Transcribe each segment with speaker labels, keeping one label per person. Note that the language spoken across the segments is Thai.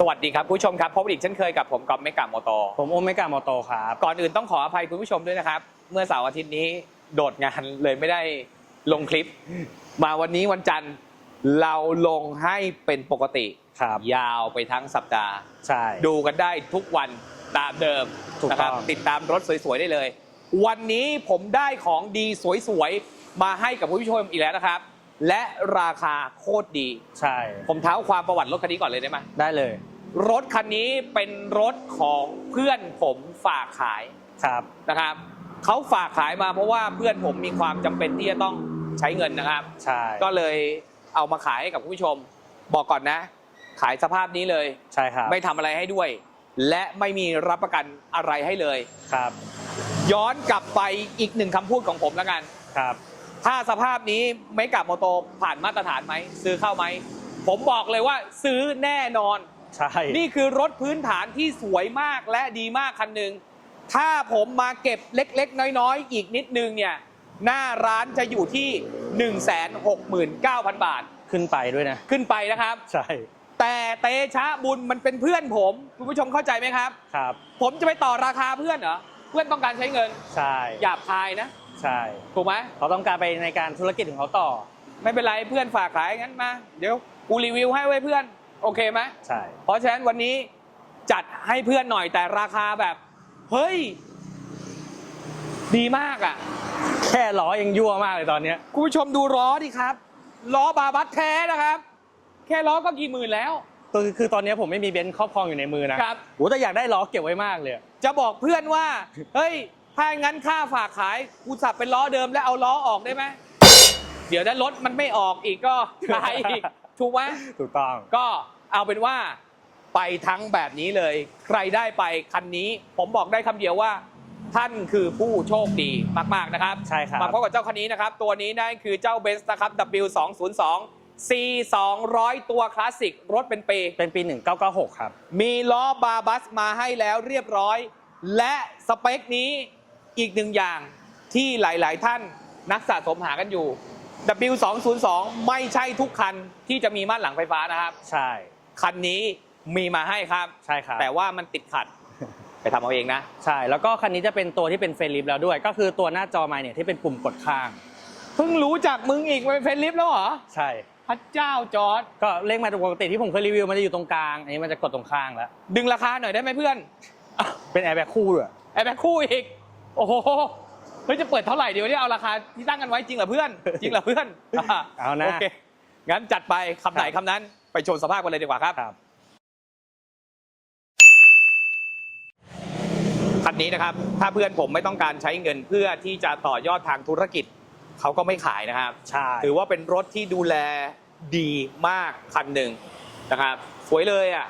Speaker 1: สวัสดีครับคุณผู้ชมครับพบกันอีกเช่นเคยกับผมกอล์ฟเมกะโมโต
Speaker 2: ผมโอเมก้ามอโตครับ
Speaker 1: ก่อนอื่นต้องขออภัยคุณผู้ชมด้วยนะครับ เมื่อเสาร์อาทิตย์นี้โดดงานเลยไม่ได้ลงคลิป มาวันนี้วันจันทร์เราลงให้เป็นปกติ
Speaker 2: ครับ
Speaker 1: ยาวไปทั้งสัปดาห์
Speaker 2: ใช่
Speaker 1: ดูกันได้ทุกวันตามเดิม
Speaker 2: ถูก
Speaker 1: นะครั
Speaker 2: ต้อง
Speaker 1: ติดตามรถสวยๆได้เลย วันนี้ผมได้ของดีสวยๆมาให้กับคุณผู้ชมอีกแล้วนะครับ และราคาโคตรดี
Speaker 2: ใช่
Speaker 1: ผมเท้าความประวัติรถคันนี้ก่อนเลยได้ไหม
Speaker 2: ได้เลย
Speaker 1: รถคันนี้เป็นรถของเพื่อนผมฝากขาย
Speaker 2: ครับ
Speaker 1: นะครับเขาฝากขายมาเพราะว่าเพื่อนผมมีความจำเป็นที่จะต้องใช้เงินนะครับ
Speaker 2: ใช่
Speaker 1: ก็เลยเอามาขายให้กับคุณผู้ชม บอกก่อนนะ ขายสภาพนี้เลย
Speaker 2: ใช่ครับ
Speaker 1: ไม่ทำอะไรให้ด้วย และไม่มีรับประกันอะไรให้เลย
Speaker 2: ครับ
Speaker 1: ย้อนกลับไปอีกหนึ่งคำพูดของผมแล้วกัน
Speaker 2: ครับ
Speaker 1: ถ้าสภาพนี้ไม่กับโมโตผ่านมาตรฐานไหมซื้อเข้าไหม ผมบอกเลยว่าซื้อแน่นอน
Speaker 2: ใช่
Speaker 1: นี่คือรถพื้นฐานที่สวยมากและดีมากคันหนึ่งถ้าผมมาเก็บเล็กๆ น้อยๆ อีกนิดนึงเนี่ย หน้าร้านจะอยู่ที่ 169,000 บาท
Speaker 2: ขึ้นไปด้วยนะ
Speaker 1: ขึ้นไปนะครับ
Speaker 2: ใช่
Speaker 1: แต่เตชะบุญมันเป็นเพื่อนผม คุณผู้ชมเข้าใจไหมครับ
Speaker 2: ครับ
Speaker 1: ผมจะไปต่อราคาเพื่อนเหรอ เพื่อนต้องการใช้เงิน
Speaker 2: ใช่
Speaker 1: หยาบคายนะ
Speaker 2: ใช่
Speaker 1: ถูกไหม
Speaker 2: เขาต้องการไปในการธุรกิจของเขาต่อ
Speaker 1: ไม่เป็นไรเพื่อนฝากขายงั้นมา เดี๋ยวกูรีวิวให้ไว้เพื่อนโอเคไหม
Speaker 2: ใช่
Speaker 1: เพราะฉะนั้นวันนี้จัดให้เพื่อนหน่อยแต่ราคาแบบ เฮ้ย ดีมากอะ
Speaker 2: แค่ล้อยังยั่วมากเลยตอนเนี้ย
Speaker 1: คุณผู้ชมดูล้อดิครับล้อบาบัสแท้นะครับ แค่ล้อก็กี่หมื่นแล้ว
Speaker 2: คือคือตอนเนี้ยผมไม่มีเบนซ์ครอบครองอยู่ในมือนะครับโอ้แต่อยากได้ล้อเก็บไว้มากเลย
Speaker 1: จะบอกเพื่อนว่า เฮ้ย ถ้างั้นค่าฝากขายกูสับเป็นล้อเดิมแล้วเอาล้อออกได้ไหมเดี๋ยวถ้ารถมันไม่ออกอีกก็ตายอีกถูกไหม
Speaker 2: ถูกต้อง
Speaker 1: ก็เอาเป็นว่าไปทั้งแบบนี้เลย ใครได้ไปคันนี้ ผมบอกได้คำเดียวว่า ท่านคือผู้โชคดีมาก ๆ นะครับ
Speaker 2: ใช่ครับ
Speaker 1: มาพบกับเจ้าคันนี้นะครับ ตัวนี้นั่นคือเจ้าเบนซ์นะครับ W202 C 200 ตัวคลาสสิก รถเป็นปี
Speaker 2: เป็นปี 1996 ครับ
Speaker 1: มีล้อบาบัสมาให้แล้วเรียบร้อย และสเปคนี้ อีกหนึ่งอย่างที่หลาย ๆ ท่านนักสะสมหากันอยู่ W202 ไม่ใช่ทุกคันที่จะมีม่านหลังไฟฟ้านะครับ
Speaker 2: ใช่
Speaker 1: คันนี้มีมาให้ครับ
Speaker 2: ใช่ครับ
Speaker 1: แต่ว่ามันติดขัด ไปทำเอาเองนะ
Speaker 2: ใช่ แล้วก็คันนี้จะเป็นตัวที่เป็นเฟรนลิฟแล้วด้วย ก็คือตัวหน้าจอไมค์เนี่ยที่เป็นปุ่มกดข้าง
Speaker 1: เพิ่งรู้จักมึงอีกมันเป็นเฟรนลิฟต์แล้วเหรอ
Speaker 2: ใช่
Speaker 1: พระเจ้าจอร์ด
Speaker 2: ก็เลขมาปกติที่ผมเคยรีวิวมันจะอยู่ตรงกลาง อันนี้มันจะกดตรงข้างแล้ว
Speaker 1: ดึงราคาหน่อยได้ไหมเพื่อน
Speaker 2: เป็นแอร์แบ็คคู่ด้วย
Speaker 1: ไอ้แบ็คคู่อีก โอ้โหเฮ้ยจะเปิดเท่าไหร่เดี๋ยวนี้เอาราคาที่ตั้งกันไว้จริงเหรอเพื่อน จริงเหรอเพื่อน
Speaker 2: เอานะ
Speaker 1: โอเคงั้นจัดไปคำไหน
Speaker 2: ครับ
Speaker 1: คำนั้นไปชมสภาพกันเลยดีกว่าครับ
Speaker 2: ครับ
Speaker 1: คันนี้นะครับถ้าเพื่อนผมไม่ต้องการใช้เงินเพื่อที่จะต่อยอดทางธุรกิจเขาก็ไม่ขายนะครับ
Speaker 2: ใช่
Speaker 1: ถือว่าเป็นรถที่ดูแลดีมากคันหนึ่งนะครับ สวยเลยอะ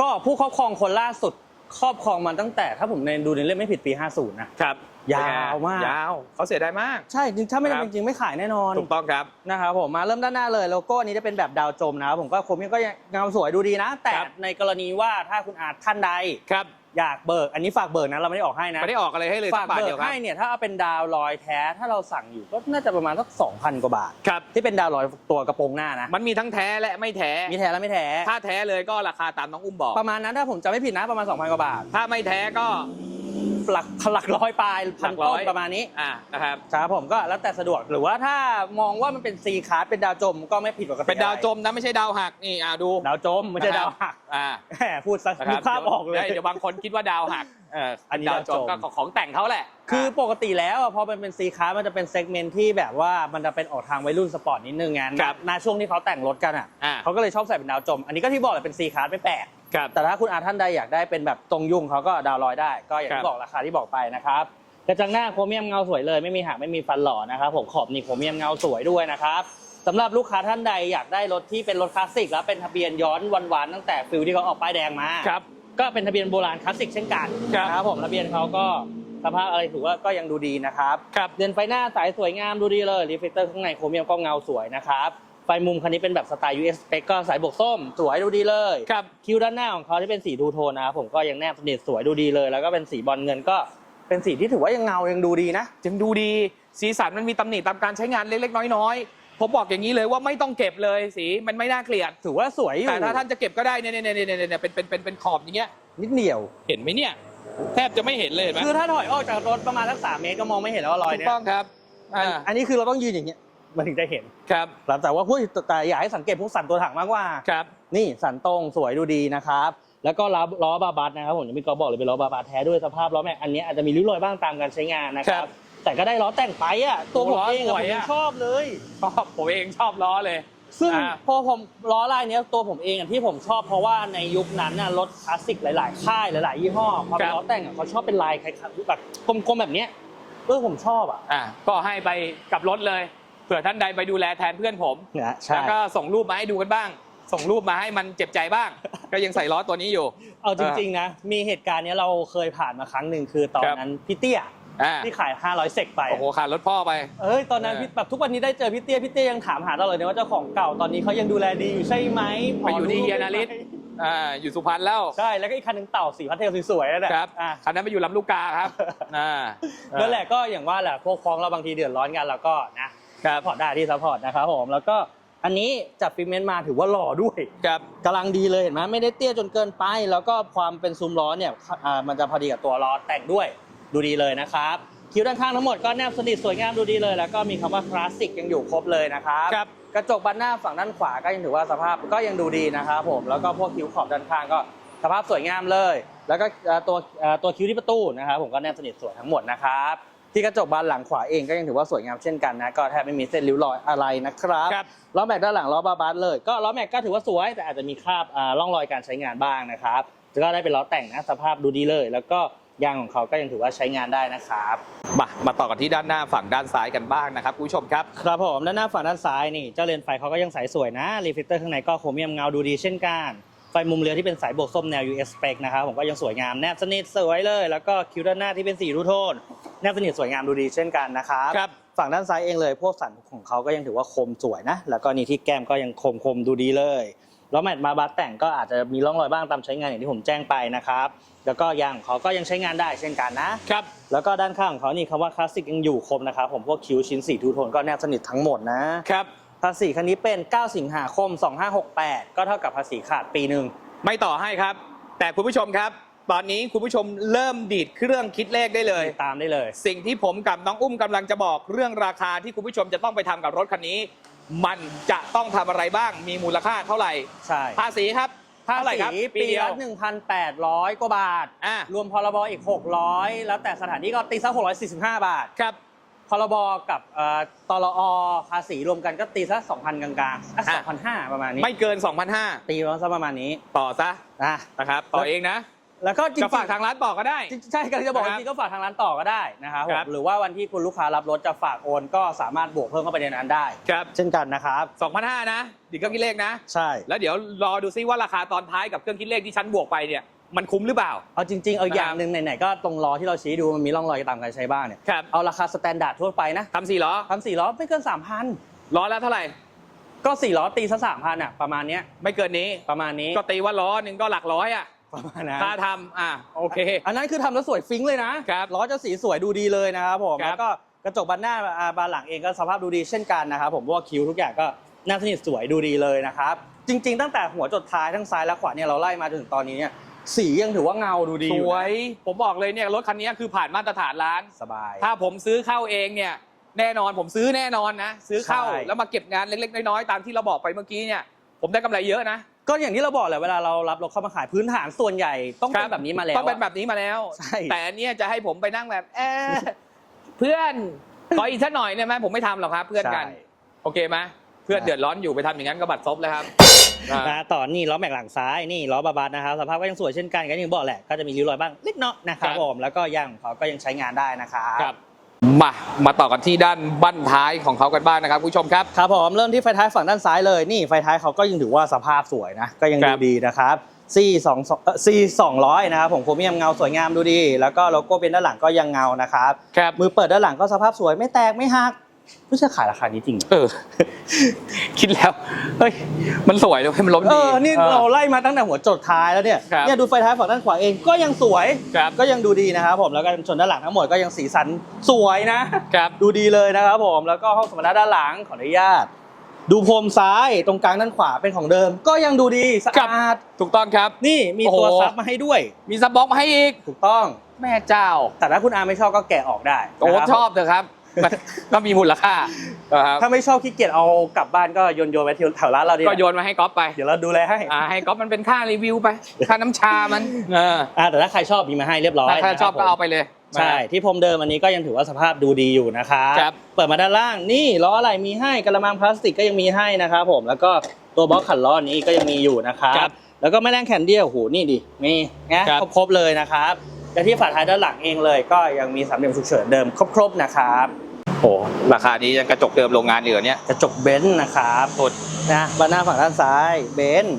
Speaker 2: ก็ผู้ครอบครองคนล่าสุด ครอบครองมันตั้งแต่ถ้าผมในดูในเล่มไม่ผิดปี 50 นะ
Speaker 1: ครับ
Speaker 2: ยาวมาก
Speaker 1: ยาวเขาเสียดายมาก
Speaker 2: ใช่จริงถ้าไม่
Speaker 1: ครั
Speaker 2: จำ
Speaker 1: บ
Speaker 2: เป็นจริงๆไม่ขายแน่นอน
Speaker 1: ถูกต้องครับ
Speaker 2: นะครับผมมาเริ่มด้านหน้าเลยโลโก้นี้จะเป็นแบบดาวจมนะครับผมก็โครเมียมก็ยังเงาสวยดูดีนะ แต่
Speaker 1: ครับ
Speaker 2: ในกรณีว่าถ้าคุณอาจท่านใด
Speaker 1: ครับ
Speaker 2: อยากเบิก อันนี้ฝากเบิกนะเราไม่ได้ออกให้นะ
Speaker 1: ไม่ได้ออกอะไรให้เลย
Speaker 2: ฝา
Speaker 1: สั
Speaker 2: ก
Speaker 1: กบาท
Speaker 2: เบิ
Speaker 1: เดี
Speaker 2: ก
Speaker 1: ยวครับ
Speaker 2: ให้เนี่ยถ้าเอาเป็นดาวลอยแท้ถ้าเราสั่งอยู่ก็น่าจะประมาณสัก2,000กว่าบาท
Speaker 1: ครับ
Speaker 2: ที่เป็นดาวลอยตัวกระโปรงหน้านะ
Speaker 1: มันมีทั้งแท้และไม่แท้
Speaker 2: มีแท้และไม่แท้
Speaker 1: ถ้าแท้เลยก็ราคาตามน้องอุ้มบอก
Speaker 2: ประมาณนั้นถ้าผมจำไม่ผิดนะประมาณ2,000กว่าบาท
Speaker 1: ถ้าไม่แท้ก็
Speaker 2: หลักหลักร้อยปลายพัน
Speaker 1: หลักร้
Speaker 2: ต้
Speaker 1: อนย
Speaker 2: ประมาณนี้
Speaker 1: อ่านะครับ
Speaker 2: ครับผมก็แล้วแต่สะดวกหรือว่าถ้ามองว่ามันเป็นซีคาร์ดเป็นดาวจมก็ไม่ผิดปกติ
Speaker 1: เป็นดาวจมนะไม่ใช่ดาวหักนี่อ่าดู
Speaker 2: ดาวจมไม่ใช่ดาวหัก
Speaker 1: อ่า
Speaker 2: แหมพูดซะ
Speaker 1: นะค
Speaker 2: นึ
Speaker 1: รับ
Speaker 2: กภาพออกเลย
Speaker 1: ดี๋วเดี๋ยวบางคนคิดว่าดาวหักเออ
Speaker 2: อันนี้
Speaker 1: ดาวจม
Speaker 2: ดาวจม
Speaker 1: ก็ของแต่งเขาแหละ
Speaker 2: คือปกติแล้วอะพอมันเป็นซีคาร์มันจะเป็นเซกเมนต์ที่แบบว่ามันจะเป็นออกทางวัยรุ่นสปอร์ตนิดนึงไง
Speaker 1: ครับ
Speaker 2: ณช่วงที่เขาแต่งรถกันอะ
Speaker 1: อ่า
Speaker 2: เขาก็เลยชอบใส่เป็นดาวจม อันนี้ก็ที่บอกแหละเป็นซีคาร์ไม่แปลก
Speaker 1: ครับ
Speaker 2: แต่ถ้าคุณอาท่านใดอยากได้เป็นแบบตรงยุ่งเขาก็ดาวน์ลอยได้ ก็อย่าง
Speaker 1: ครับ
Speaker 2: ที่บอกราคาที่บอกไปนะครับกระจังหน้าโครเมียมเงาสวยเลยไม่มีหักไม่มีฟันหล่อนะครับผมขอบนี่โครเมียมเงาสวยด้วยนะครับสำหรับลูกค้าท่านใดอยากได้รถที่เป็นรถคลาสสิกแล้วเป็นทะเบียนย้อนวันๆตั้งแต่ฟิลที่เขาออกป้ายแดงมา
Speaker 1: ครับ
Speaker 2: ก็เป็นทะเบียนโบราณคลาสสิกเช่นกัน
Speaker 1: ครับ
Speaker 2: นะครับผมทะเบียนเขาก็สภาพอะไรถือว่าก็ยังดูดีนะครับ
Speaker 1: ครับ
Speaker 2: เดือนไฟหน้าสายสวยงามดูดีเลยรีเฟกเตอร์ข้างในโครเมียมก็เงาสวยนะครับ ไฟมุมคันนี้เป็นแบบสไตล์ US spec ก็สายบวกส้ม สวยดูดีเลย
Speaker 1: ครับ
Speaker 2: คิ้วด้านหน้าของเขาที่เป็นสีทูโทนนะครับผมก็ยังแนบสนิทสวยดูดีเลย แล้วก็เป็นสีบอลเงินก็เป็นสีที่ถือว่ายังเงายังดูดีนะ
Speaker 1: จึงดูดี สีสันมันมีตำหนิตามการใช้งานเล็กๆ น้อยๆผมบอกอย่างนี้เลยว่าไม่ต้องเก็บเลยสีมันไม่น่าเกลียด
Speaker 2: ถือว่าสวยอยู่
Speaker 1: แต่ถ้าท่านจะเก็บก็ได้เนี่ยเนี่ยเนี่ยเนี่ยเนี่ยเป็นเป็นเป็นเป็นขอบอย่างเงี้ย
Speaker 2: นิดเดียว
Speaker 1: เห็นไหมเนี่ย แทบจะไม่เห็นเลยเห็นไหม
Speaker 2: คือถ้าถอยออกจากรถประมาณสักสามเมตรก็มองไม่เห็นแล้วว่ารอย
Speaker 1: ถูก
Speaker 2: เนี้ย
Speaker 1: ต้องครับอ่า
Speaker 2: อันนี้คือเราต้องยืนอย่างเงี้ย มันถึงจะเห็น
Speaker 1: ครับ
Speaker 2: ครับแต่ว่าพูดแต่อยากให้สังเกตพวกสันตัวถังมากกว่า
Speaker 1: ครับ
Speaker 2: นี่สันตรงสวยดูดีนะครับ แล้วก็ล้อล้อบาบัสนะครับผมยังมีกอบอกเลยเป็นล้อบาบัสแท้ด้วยสภาพล้อแม็กอันนี้อาจจะมีริ้วรอยบ้างตามการใช้งานนะค
Speaker 1: ครั
Speaker 2: รับ
Speaker 1: บ
Speaker 2: แต่ก็ได้ล้อแต่งไปอะตัวผม
Speaker 1: ล้อ
Speaker 2: เอง
Speaker 1: ส
Speaker 2: อะ
Speaker 1: ว
Speaker 2: ผ
Speaker 1: ย
Speaker 2: ม
Speaker 1: อะ
Speaker 2: ยังชอบเลย
Speaker 1: ชอบผมเองชอบล้อเลย
Speaker 2: ซึ่ง
Speaker 1: อ่า
Speaker 2: พอผมล้อลายเนี้ยตัวผมเองอะที่ผมชอบเพราะว่าในยุคนั้นน่ะรถคลาสสิกหลาย ๆ ค่ายหลาย ๆ ยี่ห้อพอเป็นล้อแต่งอะเขาชอบเป็นลายคล้ายๆแบบกลม ๆ แบบเนี้ยเออผมชอบอะ
Speaker 1: อ่าก็ให้ไปกับรถเลย เผื่อท่านใดไปดูแลแทนเพื่อนผม
Speaker 2: นะใช่
Speaker 1: แล้วก็ส่งรูปมาให้ดูกันบ้าง ส่งรูปมาให้มันเจ็บใจบ้าง ก็ยังใส่ล้อตัวนี้อยู่
Speaker 2: เอาจริงๆนะ มีเหตุการณ์เนี้ยเราเคยผ่านมาครั้งหนึ่งคือตอน
Speaker 1: ครับ
Speaker 2: นั้นพี่เตี้ย
Speaker 1: อ่า
Speaker 2: ที่ขาย 500 เซกไป
Speaker 1: โอ้โหขาดรถพ่อไป
Speaker 2: เอ้ยตอนนั้น
Speaker 1: เออ
Speaker 2: พี่แบบทุกวันนี้ได้เจอพี่เตี้ยพี่เตี้ยยังถามหาตลอดเลยว่าเจ้าของเก่าตอนนี้เขายังดูแลดีอยู่ใช่ไหม
Speaker 1: ไปอยู่ที่เฮียนาริส อ่าอยู่สุพรรณแล้ว
Speaker 2: ใช่แล้วก็อีกคันหนึ่งเต่าสีพัทเทลสวยๆนั่นแหละ
Speaker 1: ครับ
Speaker 2: อะ
Speaker 1: คันนั้นไปอยู่ลำลูกกาครับอ่า
Speaker 2: นั่นแหละก็อย่างว่าแหละพวกฟ้องเราบางทีเดือดร้อนกันเราก็นะ ครับ ซัพพอร์ตได้ที่ซัพพอร์ตนะครับผมแล้วก็อันนี้จับฟิเมนต์มาถือว่าหล่อด้วย
Speaker 1: ครับ
Speaker 2: กำลังดีเลยเห็นไหมไม่ได้เตี้ยจนเกินไป แล้วก็ความเป็นซูมล้อเนี่ยอ่ามันจะพอดีกับตัวล้อแต่งด้วยดูดีเลยนะครับคิ้วด้านข้างทั้งหมดก็แนบสนิทสวยงามดูดีเลย แล้วก็มีคำว่าคลาสสิกยังอยู่ครบเลยนะครับ
Speaker 1: ครับ
Speaker 2: กระจกบานหน้าฝั่งด้านขวาก็ยังถือว่าสภาพก็ยังดูดีนะครับผมแล้วก็พวกคิ้วขอบด้านข้างก็สภาพสวยงามเลย แล้วก็เอ่อตัวเอ่อตัวคิ้วที่ประตูนะครับผมก็แนบสนิทสวยทั้งหมดนะครับ ที่กระจกบานหลังขวาเองก็ยังถือว่าสวยงามเช่นกันนะก็แทบไม่มีเส้นริ้วรอยอะไรนะครับ
Speaker 1: ครับ
Speaker 2: ล้อแม็กด้านหลังล้อบาบาสเลย ก็ล้อแม็กก็ถือว่าสวยแต่อาจจะมีคราบอ่าร่องรอยการใช้งานบ้างนะครับก็ได้เป็นล้อแต่งนะสภาพดูดีเลย แล้วก็ยางของเขาก็ยังถือว่าใช้งานได้นะครับ
Speaker 1: มามาต่อกันที่ด้านหน้าฝั่งด้านซ้ายกันบ้างนะครับคุณผู้ชมครับ
Speaker 2: ครับผมด้านหน้าฝั่งด้านซ้ายนี่เจ้าเลนไฟเขาก็ยังใสสวยนะรีเฟลเตอร์ข้างในก็โครเมียมเงาดูดีเช่นกันไฟมุมเรือที่เป็นสายบวกส้มแนว US spec นะครับผมก็ยังสวยงามแนบสนิทสวยเลย แล้วก็คิ้วด้านหน้าที่เป็นสีรูโทน แนบสนิทสวยงามดูดีเช่นกันนะครับ
Speaker 1: ครับ
Speaker 2: ฝั่งด้านซ้ายเองเลย พวกสันของเขาก็ยังถือว่าคมสวยนะ แล้วก็นี่ที่แก้มก็ยังคมคมๆดูดีเลยแล้วแมทมาบัสแต่งก็อาจจะมีร่องรอยบ้างตามใช้งานอย่างที่ผมแจ้งไปนะครับแล้วก็ยางของเขาก็ยังใช้งานได้เช่นกันนะ
Speaker 1: ครับ
Speaker 2: แล้วก็ด้านข้างของเขานี่คำว่าคลาสสิกยังอยู่ครบนะครับผมพวกคิ้วชิ้นสีทูโทนก็แนบสนิททั้งหมดนะ ครับภาษีคันนี้เป็น 9 สิงหาคม 2568 ก็เท่ากับภาษีขาดปีหนึ่ง
Speaker 1: ไม่ต่อให้ครับ แต่คุณผู้ชมครับ ตอนนี้คุณผู้ชมเริ่มดีดเครื่องคิดเลขได้เลย
Speaker 2: ติดตามได้เลย
Speaker 1: สิ่งที่ผมกับน้องอุ้มกำลังจะบอกเรื่องราคาที่คุณผู้ชมจะต้องไปทำกับรถคันนี้ มันจะต้องทำอะไรบ้างมีมูลค่าเท่าไหร่
Speaker 2: ใช่
Speaker 1: ภาษีครับ
Speaker 2: ภา
Speaker 1: เท่าไหร่
Speaker 2: ษี
Speaker 1: ครับ
Speaker 2: ปี
Speaker 1: เดีย
Speaker 2: ละ
Speaker 1: ว
Speaker 2: 1,800 กว่าบาท
Speaker 1: อะ
Speaker 2: รวมพรบอีก 600 แล้วแต่สถานที่ก็ตีซะ645 บาท
Speaker 1: ครับ
Speaker 2: พรบกับเอ่อตลอภาษีรวมกันก็ตีซะ2,000 กลางๆอะ
Speaker 1: อะ
Speaker 2: 2,500 ประมาณนี้
Speaker 1: ไม่เกิน 2,500
Speaker 2: ตีมาซะประมาณนี้
Speaker 1: ต่อซะ
Speaker 2: นะ
Speaker 1: นะครับ ต่อเองนะ
Speaker 2: แล้วก็จริง
Speaker 1: จะ
Speaker 2: ๆ
Speaker 1: ฝากทางร้านต่อก็ได้
Speaker 2: ใช่ก็จะบอก
Speaker 1: นะครับ
Speaker 2: จริงๆก็ฝากทางร้านต่อก็ได้นะครับผ
Speaker 1: ครั
Speaker 2: ม
Speaker 1: บ
Speaker 2: หรือว่าวันที่คุณลูกค้ารับรถจะฝากโอนก็สามารถบวกเพิ่มเข้าไปในนั้นได้
Speaker 1: ครับ
Speaker 2: เช่นกันนะครับ
Speaker 1: 2,500นะดีดเครื่องคิดเลขนะ
Speaker 2: ใช่
Speaker 1: แล้วเดี๋ยวรอดูซิว่าราคาตอนท้ายกับเครื่องคิดเลขที่ฉันบวกไปเนี่ย มันคุ้มหรือเปล่า
Speaker 2: เอาจริง ๆ เอา
Speaker 1: นะครับ
Speaker 2: อย่างหนึ่งไหนๆก็ตรงล้อที่เราชี้ดูมันมีร่องรอยตามการใช้บ้างเนี่ย
Speaker 1: ครับ
Speaker 2: เอาราคาสแตนดาร์ดทั่วไปนะ
Speaker 1: ทำสี่ล้อ
Speaker 2: พันสี่ล้อไม่เกินสามพัน
Speaker 1: ล้อแล้วเท่าไหร่
Speaker 2: ก็สี่ล้อตีซะสามพันอะประมาณเนี้ย
Speaker 1: ไม่เกินนี้
Speaker 2: ประมาณนี้
Speaker 1: ก็ตีว่าล้อหนึ่งก็หลักร้อยอะ
Speaker 2: ประมาณนั้น
Speaker 1: ค่าทำอะโอเค
Speaker 2: อันนั้นคือทำแล้วสวยฟิ้งเลยนะครับล้อจะสีสวยดูดีเลยนะครับผม
Speaker 1: ครับ
Speaker 2: แล้วก็กระจกบานหน้าอ่าบานหลังเองก็สภาพดูดีเช่นกันนะครับผมเพราะว่าคิ้วทุกอย่างก็น่าสนิทสวยดูดีเลยนะครับจริง ๆ ตั้งแต่หัวจดท้ายทั้งซ้ายและขวาเนี่ยเราไล่มาจนถึงตอนนี้เนี่ย สียังถือว่าเงาดูดี
Speaker 1: ส
Speaker 2: อยู่
Speaker 1: ว
Speaker 2: นะ
Speaker 1: ยผมบอกเลยเนี่ยรถคันนี้คือผ่านมาตรฐานร้าน
Speaker 2: สบาย
Speaker 1: ถ้าผมซื้อเข้าเองเนี่ยแน่นอนผมซื้อแน่นอนนะ ซื้อเข้า
Speaker 2: ใช่
Speaker 1: แล้วมาเก็บงานเล็ก ๆ น้อยๆตามที่เราบอกไปเมื่อกี้เนี่ยผมได้กำไรเยอะนะ
Speaker 2: ก็อย่างที่เราบอกแหละเวลาเรารับรถเข้ามาขายพื้นฐานส่วนใหญ่ต้องเป็นแบบนี้มาแล้ว
Speaker 1: ต้องเป็น
Speaker 2: อะ
Speaker 1: แบบนี้มาแล้ว
Speaker 2: ใช่
Speaker 1: แต่อันเนี้ยจะให้ผมไปนั่งแบบเอะเพื่อนขออีกสักหน่อยเนี่ยไหมผมไม่ทำหรอกครับ เพื่อนกัน
Speaker 2: ใช่
Speaker 1: โอเคไหมเพื่อน
Speaker 2: ใช่
Speaker 1: เดือดร้อนอยู่ไปทำอย่างนั้นก็บัตรซบเลยครับ
Speaker 2: นะต่อนี่ล้อแม็กหลังซ้ายนี่ล้อบาบาสนะครับสภาพก็ยังสวยเช่นกันก็อย่างที่บอกแหละก็จะมีริ้วรอยบ้างเล็กน้อยนะครับ
Speaker 1: ครับ
Speaker 2: ผมแล้วก็ยางของเขาก็ยังใช้งานได้นะครับ
Speaker 1: ครับมา มาต่อกันที่ด้านบั้นท้ายของเขากันบ้างนะครับคุณผู้ชมครับ
Speaker 2: ครับผมเริ่มที่ไฟท้ายฝั่งด้านซ้ายเลยนี่ไฟท้ายเขาก็ยังถือว่าสภาพสวยนะก็ยัง
Speaker 1: ค
Speaker 2: ดู
Speaker 1: รับ
Speaker 2: ดีนะครับซีสองซีสองร้อยนะครับผมโครเมียมเงาสวยงามดูดี แล้วก็โลโก้เป็นด้านหลังก็ยังเงานะครับ
Speaker 1: ครับ
Speaker 2: มือเปิดด้านหลังก็สภาพสวยไม่แตกไม่หัก ไม่ใช่ขายราคานี้จริงเหรอ
Speaker 1: เออ คิดแล้ว เฮ้ย มันสวยเลยมันล้ม
Speaker 2: เอ
Speaker 1: ดี
Speaker 2: อนี่
Speaker 1: ออ
Speaker 2: เราไล่มาตั้งแต่หัวจดท้ายแล้วเนี่ย
Speaker 1: ครับ
Speaker 2: เนี่ยดูไฟท้ายฝั่งด้านขวาเองก็ยังสวย
Speaker 1: ครับ
Speaker 2: ก็ยังดูดีนะครับผมแล้วก็ชนด้านหลังทั้งหมดก็ยังสีสันสวยนะ
Speaker 1: ครับ
Speaker 2: ดูดีเลยนะครับผมแล้วก็ห้องสมรรถนะด้านหลังขออนุญาต ดูพรมซ้ายตรงกลางด้านขวาเป็นของเดิม ก็ยังดูดีสะ
Speaker 1: ครับ
Speaker 2: อาด
Speaker 1: ถูกต้องครับ
Speaker 2: นี่มี
Speaker 1: โอ้โห
Speaker 2: ตัวซับมาให้ด้วย
Speaker 1: มีซับบ็อกมาให้อีก
Speaker 2: ถูกต้อง
Speaker 1: แม่เจ้า
Speaker 2: แต่ถ้าคุณอาไม่ชอบก็แกะออกได้
Speaker 1: โอ้
Speaker 2: นะครับ
Speaker 1: ชอบเถอะครับ มันก็มีมูลค่านะครับ
Speaker 2: ถ้าไม่ชอบขี้เกียจเอากลับบ้านก็โยนโยนๆไว้ที่แถวร้านเราดี
Speaker 1: ก็โยนมาให้ก๊อฟไป
Speaker 2: เดี๋ยวเราดูแลให้
Speaker 1: อ่าให้ก๊อฟมันเป็นค่ารีวิวไป ค่าน้ำชามันเออ
Speaker 2: อ่าแต่ถ้าใครชอบมีมาให้เรียบร้อย
Speaker 1: ถ้าถ้า
Speaker 2: นะค
Speaker 1: ช
Speaker 2: รั
Speaker 1: อบก็
Speaker 2: ผม
Speaker 1: เอาไปเลย
Speaker 2: ใช่ที่พรมเดิมอันนี้ก็ยังถือว่าสภาพดูดีอยู่นะครับ
Speaker 1: ครับ
Speaker 2: เปิดมาด้านล่างนี่ล้ออะไรมีให้กระมังพลาสติกก็ยังมีให้นะครับผมแล้วก็ตัวบล็อกขันล้อนี้ก็ยังมีอยู่นะครับ
Speaker 1: ครับ
Speaker 2: แล้วก็แม่แรงแคนเดียวหูนี่ดิมีนะครับครบๆเลยนะครับและที่ฝาท้ายด้านหลังเองเลยก็ยังมีสามเหลี่ยมฉุกเฉินเดิมครบๆนะครับ
Speaker 1: โอ้ราคานี้ยังกระจกเดิมโรงงานเหลือเนี่ย
Speaker 2: กระจกเบนซ์นะครับ
Speaker 1: สุด
Speaker 2: นะบานหน้าฝั่งด้านซ้ายเบนซ์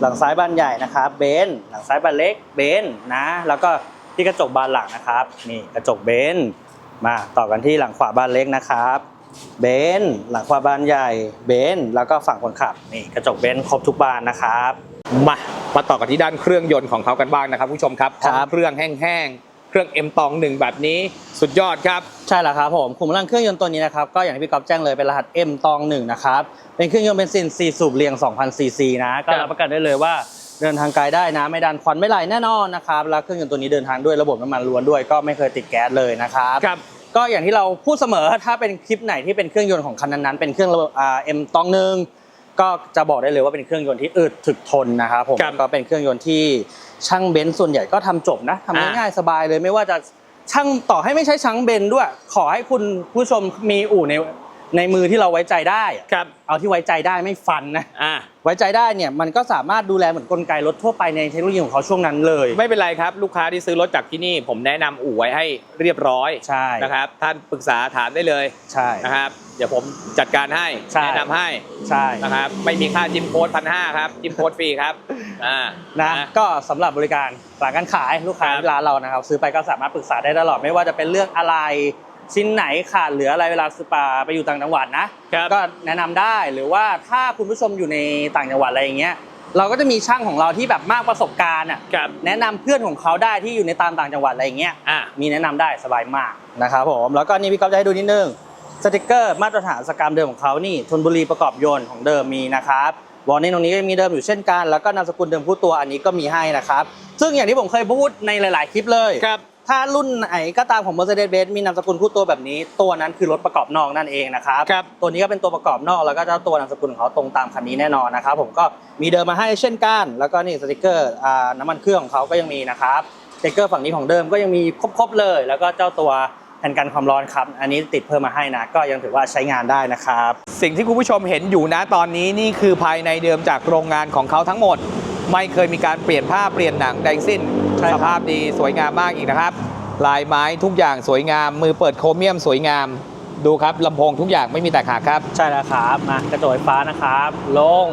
Speaker 2: หลังซ้ายบานใหญ่นะครับเบนซ์หลังซ้ายบานเล็กเบนซ์นะ แล้วก็ที่กระจกบานหลังนะครับ นี่กระจกเบนซ์มาต่อกันที่หลังขวาบานเล็กนะครับเบนซ์หลังขวาบานใหญ่เบนซ์แล้วก็ฝั่งคนขับนี่กระจกเบนซ์ครบทุกบานนะครับ
Speaker 1: มามาต่อกันที่ด้านเครื่องยนต์ของเขากันบ้างนะครับ ผู้ชมครับ
Speaker 2: ครับ
Speaker 1: เครื่องแห้งๆเค รื่อง M ตองหนึ่งแบบนี้สุดยอดครับ
Speaker 2: ใช่แล้วครับผมขุมพลังเครื่องยนต์ตัวนี้นะครับก็อย่างที่พี่ก๊อฟแจ้งเลยเป็นรหัส M ตองหนึ่งนะครับเป็นเครื่องยนต์เบนซิน4สูบเรียง2,000ซีซีนะก็
Speaker 1: ครับ
Speaker 2: รับประกันได้เลยว่าเดินทางไกลได้นะ ไม่ดันควันไม่ไหลแน่นอนนะครับแล้วเครื่องยนต์ตัวนี้เดินทางด้วยระบบน้ำมันล้วนด้วยก็ไม่เคยติดแก๊สเลยนะครับ
Speaker 1: ครับ
Speaker 2: ก็อย่างที่เราพูดเสมอถ้าเป็นคลิปไหนที่เป็นเครื่องยนต์ของคันนั้นๆเป็นเครื่องระบบอ่า M ตองหนึ่งก็จะบอกได้เลยว่าเป็นเครื่องยนต์ที่อึดถึกทนนะครับผม
Speaker 1: ครับ
Speaker 2: แล้วก็เป็นเครื่องยนต์ที่ ช่างเบนซ์ส่วนใหญ่ก็ทำจบนะทำ
Speaker 1: อ่า
Speaker 2: ง่ายๆสบายเลยไม่ว่าจะช่างต่อให้ไม่ใช่ช่างเบนซ์ด้วย ขอให้คุณผู้ชมมีอู่ใน ในมือที่เราไว้ใจได้อะ
Speaker 1: ครับ
Speaker 2: เอาที่ไว้ใจได้ไม่ฟันนะ
Speaker 1: อ่า
Speaker 2: ไว้ใจได้เนี่ยมันก็สามารถดูแลเหมือนกลไกรถทั่วไปในเทคโนโลยีของเขาช่วงนั้นเลย
Speaker 1: ไม่เป็นไรครับ ลูกค้าที่ซื้อรถจากที่นี่ ผมแนะนำอู่ไว้ให้เรียบร้อย
Speaker 2: ใช่
Speaker 1: นะครับ ท่านปรึกษาถามได้เลย
Speaker 2: ใช่
Speaker 1: นะครับ เดี๋ยวผมจัดการให้
Speaker 2: ใช่
Speaker 1: แนะนำให้
Speaker 2: ใช่
Speaker 1: นะครับไม่มีค่าจิ้มโค้ดพันห้าครับจิ้มโค้ดฟรีครับอ่า
Speaker 2: นะก็สำหรับบริการหลังการขายลูกค้า
Speaker 1: ครับ
Speaker 2: ที่ร้านเรานะครับ ซื้อไปก็สามารถปรึกษาได้ตลอดไม่ว่าจะเป็นเรื่องอะไร ชิ้นไหนขาดเหลืออะไรเวลาซื้อปลาไปอยู่ต่างจังหวัดนะ
Speaker 1: ครับ
Speaker 2: ก็แนะนำได้หรือว่าถ้าคุณผู้ชมอยู่ในต่างจังหวัดอะไรอย่างเงี้ยเราก็จะมีช่างของเราที่แบบมากประสบการณ์อะ
Speaker 1: ครับ
Speaker 2: แนะนำเพื่อนของเขาได้ที่อยู่ในตามต่างจังหวัดอะไรอย่างเงี้ย
Speaker 1: อ่า
Speaker 2: มีแนะนำได้สบายมากนะครับผมแล้วก็นี่พี่ก๊อฟจะให้ดูนิดนึงสติกเกอร์มาตรฐานสกรรมเดิมของเขานี่ธนบุรีประกอบยนต์ของเดิมมีนะครับวอร์นิ่งตรงนี้ก็มีเดิมอยู่เช่นกัน แล้วก็นามสกุลเดิมผู้ตัวอันนี้ก็มีให้นะครับ ซึ่งอย่างที่ผมเคยพูดในหลาย ๆ คลิปเลย
Speaker 1: ครับ
Speaker 2: ถ้ารุ่นไหนก็ตามของ Mercedes-Benz มีนามสกุลคู่ตัวแบบนี้ ตัวนั้นคือรถประกอบนอกนั่นเองนะครับ
Speaker 1: ครับ
Speaker 2: ตัวนี้ก็เป็นตัวประกอบนอกแล้วก็เจ้าตัวนามสกุลของเขาตรงตามคันนี้แน่นอนนะครับ ผมก็มีเดิมมาให้เช่นกัน แล้วก็นี่สติกเกอร์อ่าน้ำมันเครื่องของเขาก็ยังมีนะครับสติกเกอร์ฝั่งนี้ของเดิมก็ยังมีครบๆเลย แล้วก็เจ้าตัวแผ่นกันความร้อนครับ อันนี้ติดเพิ่มมาให้นะ ก็ยังถือว่าใช้งานได้นะครับ
Speaker 1: สิ่งที่คุณผู้ชมเห็นอยู่นะตอนนี้นี่คือภายในเดิมจากโรงงานของเขาทั้งหมด ไม่เคยมีการเปลี่ยนผ้าเปลี่ยนหนังใดทั้งสิ้น
Speaker 2: ใช่ค
Speaker 1: ส
Speaker 2: รับ
Speaker 1: ภาพดีสวยงามมากอีกนะครับ ลายไม้ทุกอย่างสวยงาม มือเปิดโครเมียมสวยงาม ดูครับลำโพงทุกอย่างไม่มีแตกหักครับ
Speaker 2: ใช่แล้วครับมากระจกไฟฟ้านะครับ ลง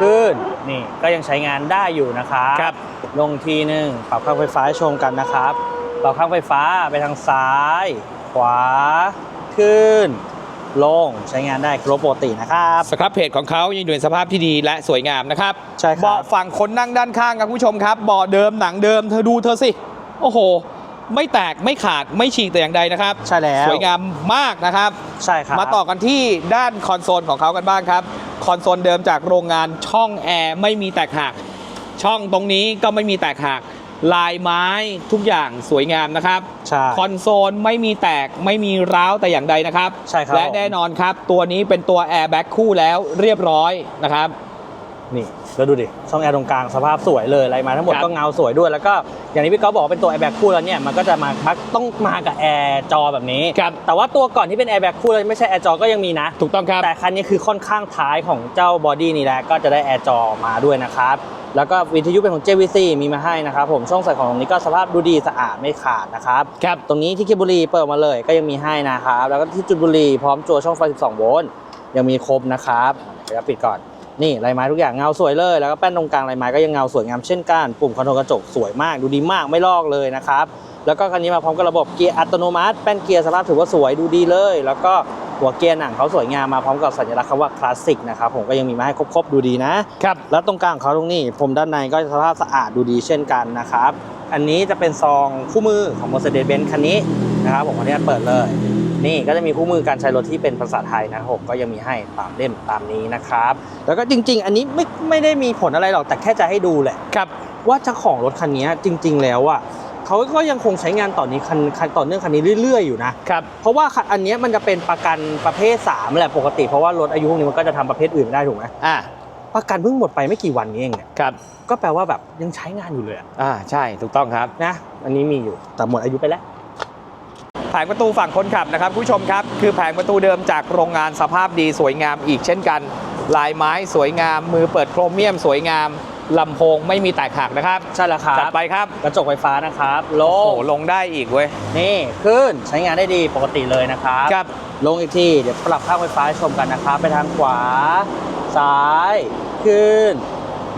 Speaker 2: ขึ้นนี่ก็ยังใช้งานได้อยู่นะครับ
Speaker 1: ครับ
Speaker 2: ลงทีหนึ่งปรับข้างไฟฟ้าให้ชมกันนะครับปรับข้างไฟฟ้าไปทางซ้าย ขวา ขึ้น ลงใช้งานได้ครบปกตินะครับ
Speaker 1: สครับเพจของเขายังอยู่ในสภาพที่ดีและสวยงามนะครับ
Speaker 2: ใช่ครับ
Speaker 1: เบาะฝั่งคนนั่งด้านข้างครับคุณผู้ชมครับเบาะเดิมหนังเดิมเธอดูเธอสิโอ้โห ไม่แตกไม่ขาดไม่ฉีกแต่อย่างใดนะครับ
Speaker 2: ใช่แล้ว
Speaker 1: สวยงามมากนะครับ
Speaker 2: ใช่ครับ
Speaker 1: มาต่อกันที่ด้านคอนโซลของเขากันบ้างครับคอนโซลเดิมจากโรงงานช่องแอร์ไม่มีแตกหักช่องตรงนี้ก็ไม่มีแตกหัก ลายไม้ทุกอย่างสวยงามนะครับ
Speaker 2: ใช่
Speaker 1: คอนโซลไม่มีแตกไม่มีร้าวแต่อย่างใดนะครับ
Speaker 2: ใช่ครับ
Speaker 1: และแน่นอนครับ ตัวนี้เป็นตัวแอร์แบ็คคู่แล้วเรียบร้อยนะครับ
Speaker 2: นี่แล้วดูดิช่องแอร์ตรงกลางสภาพสวยเลยอะไรมาทั้งหมด
Speaker 1: ครับ
Speaker 2: ก็เงาสวยด้วยแล้วก็อย่างที่พี่ก๊อฟบอกว่าเป็นตัวแอร์แบ็กคู่แล้วเนี่ยมันก็จะมามักต้องมากับแอร์จอแบบนี้
Speaker 1: ครับ
Speaker 2: แต่ว่าตัวก่อนที่เป็นแอร์แบ็กคู่แล้วไม่ใช่แอร์จอก็ยังมีนะ
Speaker 1: ถูกต้องครับ
Speaker 2: แต่คันนี้คือค่อนข้างท้ายของเจ้าบอดี้นี่แหละก็จะได้แอร์จอมาด้วยนะครับแล้วก็วิทยุเป็นของ JVC มีมาให้นะครับผมช่องใส่ของตรงนี้ก็สภาพดูดีสะอาดไม่ขาดนะครับ
Speaker 1: ครับ
Speaker 2: ตรงนี้ที่เคบุรีเปิดมาเลยก็ยังมีให้นะครับแล้วก็ที่จุดบุรีพร้อมจัวช่องไฟ 12 โวลต์ยังมีครบนะครับเดี๋ยวปิดก่อน นี่ลายไม้ทุกอย่างเงาสวยเลย แล้วก็แป้นตรงกลางลายไม้ก็ยังเงาสวยงามเช่นกัน ปุ่มคอนโทรลกระจกสวยมากดูดีมากไม่ลอกเลยนะครับ แล้วก็คันนี้มาพร้อมกับระบบเกียร์อัตโนมัติ แป้นเกียร์สภาพถือว่าสวยดูดีเลย แล้วก็หัวเกียร์หนังเขาสวยงามมาพร้อมกับสัญลักษณ์คำว่าคลาสสิกนะครับผมก็ยังมีมาให้ครบๆดูดีนะ
Speaker 1: ครับ
Speaker 2: แล้วตรงกลางของเขาตรงนี้ผมด้านในก็สภาพสะอาดดูดีเช่นกันนะครับอันนี้จะเป็นซองคู่มือของ Mercedes-Benz คันนี้นะครับผมขออนุญาตเปิดเลย นี่ก็จะมีคู่มือการใช้รถที่เป็นภาษาไทยนะครับผมก็ยังมีให้ตามเล่มตามนี้นะครับ แล้วก็จริง ๆ อันนี้ไม่ไม่ได้มีผลอะไรหรอกแต่แค่จะให้ดูแหละ
Speaker 1: ครับ
Speaker 2: ว่าเจ้าของรถคันนี้จริง ๆ แล้วอะเขาก็ยังคงใช้งานต่อนนี้คันคันต่อเนื่องคันนี้เรื่อย ๆ อยู่นะ
Speaker 1: ครับ
Speaker 2: เพราะว่าคันอันเนี้ยมันจะเป็นประกันประเภท3แหละปกติเพราะว่ารถอายุพวกนี้มันก็จะทำประเภทอื่นไม่ได้ถูกไหม
Speaker 1: อ่า
Speaker 2: ประกันเพิ่งหมดไปไม่กี่วันนี้เองเนี่ย
Speaker 1: ครับ
Speaker 2: ก็แปลว่าแบบยังใช้งานอยู่เลยอะ
Speaker 1: อ่าใช่ถูกต้องครับ
Speaker 2: นะอันนี้มีอยู่แต่หมดอายุไปแล้ว
Speaker 1: แผงประตูฝั่งคนขับนะครับผู้ชมครับ คือแผงประตูเดิมจากโรงงานสภาพดีสวยงามอีกเช่นกัน ลายไม้สวยงาม มือเปิดโครเมียมสวยงามลำโพงไม่มีแตกหักนะครับ
Speaker 2: ใช่แล้วครั
Speaker 1: จัด
Speaker 2: บ
Speaker 1: ไปครับ
Speaker 2: กระจกไฟฟ้านะครับล
Speaker 1: โอ้
Speaker 2: ง
Speaker 1: โหลงได้อีกเว้ย
Speaker 2: นี่ขึ้นใช้งานได้ดีปกติเลยนะครับ
Speaker 1: ครับ
Speaker 2: ลงอีกทีเดี๋ยวปรับค่าไฟฟ้าให้ชมกันนะครับ ไปทางขวา ซ้าย ขึ้น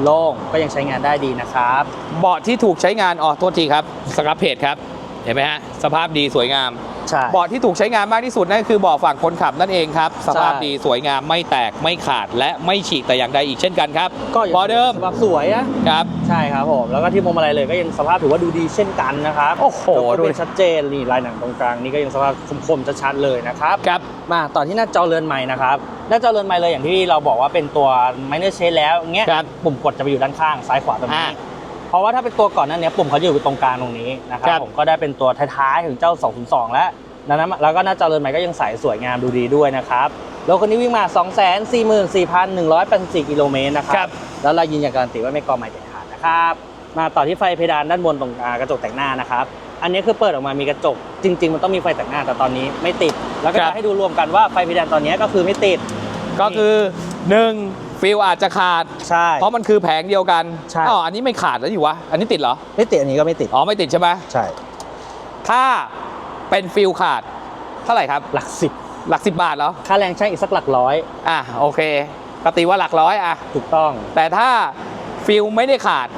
Speaker 2: ลงก็ยังใช้งานได้ดีนะครับ
Speaker 1: เบาะที่ถูกใช้งานอ๋อโทษทีครับสครับเพจครับ เห็นไหมฮะสภาพดีสวยงาม
Speaker 2: ใช่
Speaker 1: เบาะที่ถูกใช้งานมากที่สุดนั่นคือเบาะฝั่งคนขับนั่นเองครับ สภาพ
Speaker 2: ใช่
Speaker 1: ดีสวยงามไม่แตกไม่ขาดและไม่ฉีกแต่อย่างใดอีกเช่นกันครับ
Speaker 2: ก็ยัง
Speaker 1: เบาะเดิม
Speaker 2: สภาพสวยอะ
Speaker 1: ครับ
Speaker 2: ใช่ครับผม แล้วก็ที่พวงมาลัยเลยก็ยังสภาพถือว่าดูดีเช่นกันนะครับ
Speaker 1: โอ้โห
Speaker 2: แล้วก็
Speaker 1: ดู
Speaker 2: เป็
Speaker 1: ดิ
Speaker 2: นชัดเจนนี่ลายหนังตรงกลางนี่ก็ยังสภาพคมๆชัดๆเลยนะครับ
Speaker 1: ครับ
Speaker 2: มาต่อที่หน้าจอเรือนใหม่นะครับ หน้าจอเรือนใหม่เลยอย่างที่เราบอกว่าเป็นตัว minor change แล้วอย่างเงี้ย
Speaker 1: ครับ
Speaker 2: ปุ่มกดจะไปอยู่ด้านข้างซ้ายขวาตรงนี้
Speaker 1: อ่า
Speaker 2: เพราะว่าถ้าเป็นตัวก่อนหนั้นเนี้ยปุ่มเขาจะอยู่ตรงกลางตรงนี้นะครั
Speaker 1: ครับบ
Speaker 2: ผมก็ได้เป็นตัวท้ายๆถึงเจ้า 202 แล้วดังนั้นแล้วก็หน้าจอเรือนใหม่ก็ยังใสสวยงามดูดีด้วยนะครับรถคันนี้วิ่งมา 244,184กิโลเมตรนะค
Speaker 1: ครั
Speaker 2: รับแล้วเรายืนยันการันตีว่าไม่กอใหม่เด็ดขาดนะครับมาต่อที่ไฟเพดานด้านบนตรงอ่ากระจกแต่งหน้านะครับอันนี้คือเปิดออกมามีกระจก จริง ๆ มันต้องมีไฟแต่งหน้าแต่ตอนนี้ไม่ติด แล้วก็
Speaker 1: ครับ
Speaker 2: จะให้ดูรวมกันว่าไฟเพดานตอนนี้ก็คือไม่ติด
Speaker 1: ก็คือ 1 ฟิลอาจจะขาด
Speaker 2: ใช่
Speaker 1: เพราะมันคือแผงเดียวกัน
Speaker 2: ใช่
Speaker 1: อ๋ออันนี้ไม่ขาดแล้วอยู่วะ อันนี้ติดเหรอ
Speaker 2: ไม่ติดอันนี้ก็ไม่ติด
Speaker 1: อ๋อ ไม่ติดใช่ไหม
Speaker 2: ใช่
Speaker 1: ถ้าเป็นฟิลขาด เท่าไหร่ครับ
Speaker 2: หลักสิบ
Speaker 1: หลักสิบบาทเหรอ
Speaker 2: ค่าแรงช่างอีกสักหลักร้อย
Speaker 1: อะโอเคก็ตีว่าหลักร้อยอะ
Speaker 2: ถูกต้อง
Speaker 1: แต่ถ้าฟิลไม่ได้ขาด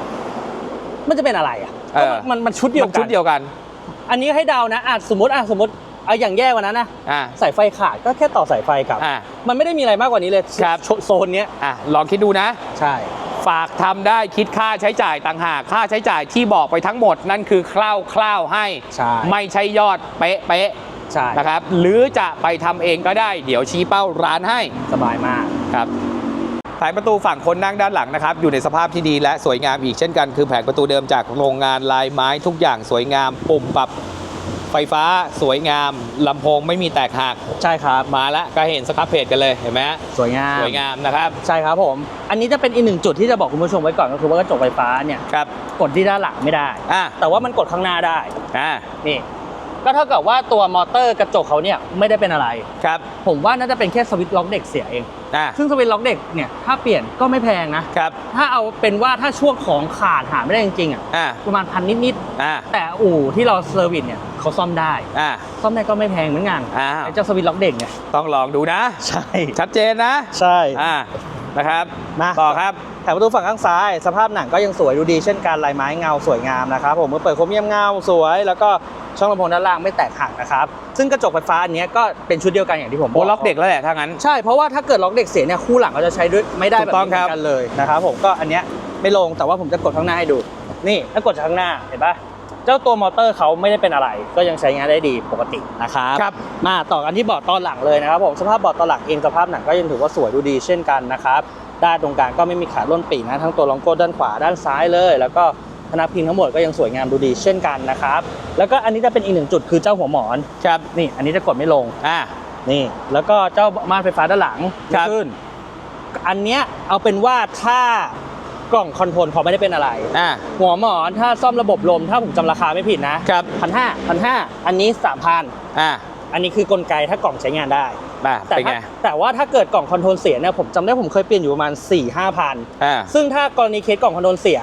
Speaker 2: มันจะเป็นอะไรอะ
Speaker 1: เออ
Speaker 2: มันมันชุดเดียว
Speaker 1: มัน
Speaker 2: กั
Speaker 1: ชุดเดียวกัน
Speaker 2: อันนี้ให้เดานะอะสมมติอะสมมติ เอาอย่างแย่กว่านั้นนะ
Speaker 1: อะ
Speaker 2: สายไฟขาดก็แค่ต่อสายไฟกลับ
Speaker 1: อะ
Speaker 2: มันไม่ได้มีอะไรมากกว่านี้เลย
Speaker 1: ครับ
Speaker 2: โซโซนเนี้ย
Speaker 1: อะลองคิดดูนะ
Speaker 2: ใช่
Speaker 1: ฝากทำได้คิดค่าใช้จ่ายต่างหากค่าใช้จ่ายที่บอกไปทั้งหมดนั่นคือคร่าวๆให้
Speaker 2: ใช่
Speaker 1: ไม่ใช่ยอดเป๊ะเป๊ะ
Speaker 2: ใช่
Speaker 1: ๆนะครับ หรือจะไปทำเองก็ได้ เดี๋ยวชี้เป้าร้านให้
Speaker 2: สบายมาก
Speaker 1: ครับแผงประตูฝั่งคนนั่งด้านหลังนะครับ อยู่ในสภาพที่ดีและสวยงามอีกเช่นกันคือแผงประตูเดิมจากโรงงานลายไม้ทุกอย่างสวยงามปุ่มปรับ ไฟฟ้าสวยงามลำโพงไม่มีแตกหัก
Speaker 2: ใช่ครับ
Speaker 1: มาแล้วก็เห็นสครับเพจกันเลยเห็นไหมฮะ
Speaker 2: สวยงาม
Speaker 1: สวยงามนะครับ
Speaker 2: ใช่ครับผม อันนี้จะเป็นอีกหนึ่งจุดที่จะบอกคุณผู้ชมไว้ก่อนก็คือว่ากระจกไฟฟ้าเนี่ย
Speaker 1: ครับ
Speaker 2: กดที่ด้านหลังไม่ได้
Speaker 1: อะ
Speaker 2: แต่ว่ามันกดข้างหน้าได้
Speaker 1: อะ
Speaker 2: นี่ ก็เท่ากับว่าตัวมอเตอร์กระจกเขาเนี่ยไม่ได้เป็นอะไร
Speaker 1: ครับ
Speaker 2: ผมว่าน่าจะเป็นแค่สวิตช์ล็อกเด็กเสียเอง
Speaker 1: อะ
Speaker 2: ซึ่งสวิตช์ล็อกเด็กเนี่ยถ้าเปลี่ยนก็ไม่แพงนะ
Speaker 1: ครับ
Speaker 2: ถ้าเอาเป็นว่าถ้าช่วงของขาดหาไม่ได้จริงๆอะ
Speaker 1: อะ
Speaker 2: ประมาณพันนิด
Speaker 1: อะ
Speaker 2: ๆแต่อู่ที่เราเซอร์วิสเนี่ยเขาซ่อมได้
Speaker 1: อะ
Speaker 2: ซ่อมได้ก็ไม่แพงเหมือนกัน
Speaker 1: อะ
Speaker 2: ไอ้เจ้าสวิตช์ล็อกเด็กเนี่ย
Speaker 1: ต้องลองดูนะ
Speaker 2: ใช่
Speaker 1: ชัดเจนนะ
Speaker 2: ใช่
Speaker 1: อะนะครับ
Speaker 2: มา
Speaker 1: ต่อครับ
Speaker 2: แถวประตูฝั่งข้างซ้าย สภาพหนังก็ยังสวยดูดีเช่นกันลายไม้เงาสวยงามนะครับผมเมื่อเปิดโครเมียมเงาสวย แล้วก็ช่องลำโพงด้านล่างไม่แตกหักนะครับซึ่งกระจกไฟฟ้าอันเนี้ยก็เป็นชุดเดียวกันอย่างที่ผมบ
Speaker 1: โอ้
Speaker 2: อก
Speaker 1: ล็อกเด็กแล้วแหละถ้างั้น
Speaker 2: ใช่เพราะว่าถ้าเกิดล็อกเด็กเสียเนี่ยคู่หลังก็จะใช้ด้วยไม่ได้แบบ
Speaker 1: ถูกต้อง
Speaker 2: นี้เห
Speaker 1: ค
Speaker 2: มื
Speaker 1: รับ
Speaker 2: อนกันเลยนะครับผมก็อันเนี้ยไม่ลงแต่ว่าผมจะกดข้างหน้าให้ดู นี่ถ้ากดจากข้างหน้าเห็นปะเจ้าตัวมอเตอร์เขาไม่ได้เป็นอะไร ก็ยังใช้งานได้ดีปกตินะครับ
Speaker 1: ครับ
Speaker 2: มาต่อกันที่เบาะตอนหลังเลยนะครับผมสภาพเบาะตอนหลังเองสภาพหนังก็ยังถือว่าสวยดูดีเช่นกันนะครับ ด้านตรงกลางก็ไม่มีขาดร่นปีกนะทั้งตัวรองโก้ด้านขวาด้านซ้ายเลย แล้วก็พนักพิงทั้งหมดก็ยังสวยงามดูดีเช่นกันนะครับแล้วก็อันนี้จะเป็นอีกหนึ่งจุดคือเจ้าหัวหมอน
Speaker 1: ครับ
Speaker 2: นี่อันนี้จะกดไม่ลง
Speaker 1: อะ
Speaker 2: นี่แล้วก็เจ้าม่านไฟฟ้าด้านหลัง
Speaker 1: ครับ
Speaker 2: ขึ้นอันเนี้ยเอาเป็นว่าถ้ากล่องคอนโทรลเขาไม่ได้เป็นอะไร
Speaker 1: อะ
Speaker 2: หัวหมอนถ้าซ่อมระบบลมถ้าผมจำราคาไม่ผิดนะครับพันห้าพันห้าอันนี้สามพัน
Speaker 1: อะ
Speaker 2: อันนี้คือกลไกถ้ากล่องใช้งานได้
Speaker 1: มา
Speaker 2: แต่
Speaker 1: เป็น
Speaker 2: ถ้า
Speaker 1: ไง
Speaker 2: แต่ว่าถ้าเกิดกล่องคอนโทรลเสียเนี่ยผมจำได้ผมเคยเปลี่ยนอยู่ประมาณ4ี่ห้าพัน
Speaker 1: อะ
Speaker 2: ซึ่งถ้ากรณีเคสกล่องคอนโทรลเสีย